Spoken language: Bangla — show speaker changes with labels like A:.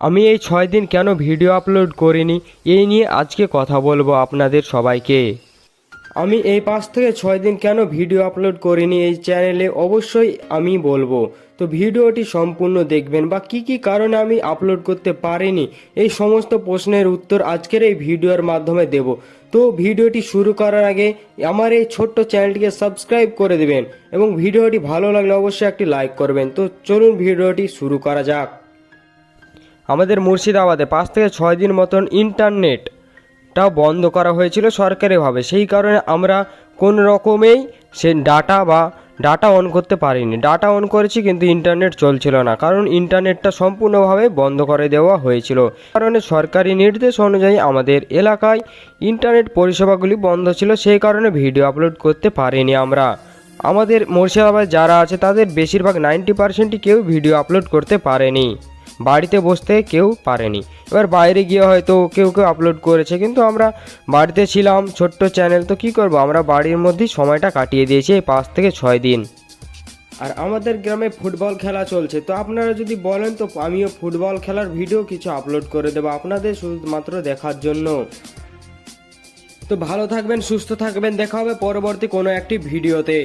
A: আমি এই ছয় দিন কেন ভিডিও আপলোড করিনি? এই নিয়ে আজকে কথা বলব আপনাদের সবাইকে। আমি এই পাঁচ থেকে ছয় দিন কেন ভিডিও আপলোড করিনি এই চ্যানেলে অবশ্যই আমি বলব। তো ভিডিওটি সম্পূর্ণ দেখবেন বা কি কি কারণে আমি আপলোড করতে পারিনি, এই সমস্ত প্রশ্নের উত্তর আজকের এই ভিডিওর মাধ্যমে দেব। তো ভিডিওটি শুরু করার আগে আমার এই ছোট্ট চ্যানেলটিকে সাবস্ক্রাইব করে দেবেন এবং ভিডিওটি ভালো লাগলে অবশ্যই একটি লাইক করবেন। তো চলুন ভিডিওটি শুরু করা যাক। আমাদের মুর্শিদাবাদে পাঁচ থেকে ছয় দিন মতন ইন্টারনেটটাও বন্ধ করা হয়েছিল সরকারিভাবে। সেই কারণে আমরা কোন রকমেই সে ডাটা বা ডাটা অন করতে পারিনি। ডাটা অন করেছি কিন্তু ইন্টারনেট চলছিল না, কারণ ইন্টারনেটটা সম্পূর্ণভাবে বন্ধ করে দেওয়া হয়েছিল। কারণে সরকারি নির্দেশ অনুযায়ী আমাদের এলাকায় ইন্টারনেট পরিষেবাগুলি বন্ধ ছিল, সেই কারণে ভিডিও আপলোড করতে পারিনি আমরা। আমাদের মুর্শিদাবাদ যারা আছে তাদের বেশিরভাগ নাইনটি পার্সেন্টই কেউ ভিডিও আপলোড করতে পারেনি। বাড়িতে বসতে কেউ পারেনি। এবার বাইরে গিয়ে হয়তো কেউ কেউ আপলোড করেছে, কিন্তু আমরা বাড়িতে ছিলাম, ছোট্ট চ্যানেল তো কি করব? আমরা বাড়ির মধ্যেই সময়টা কাটিয়ে দিয়েছি এই পাঁচ থেকে ছয় দিন। আর আমাদের গ্রামে ফুটবল খেলা চলছে, তো আপনারা যদি বলেন, তো আমিও ফুটবল খেলার ভিডিও কিছু আপলোড করে দেবো আপনাদের শুধুমাত্র দেখার জন্য। তো ভালো থাকবেন, সুস্থ থাকবেন, দেখা হবে পরবর্তী কোনো একটি ভিডিওতে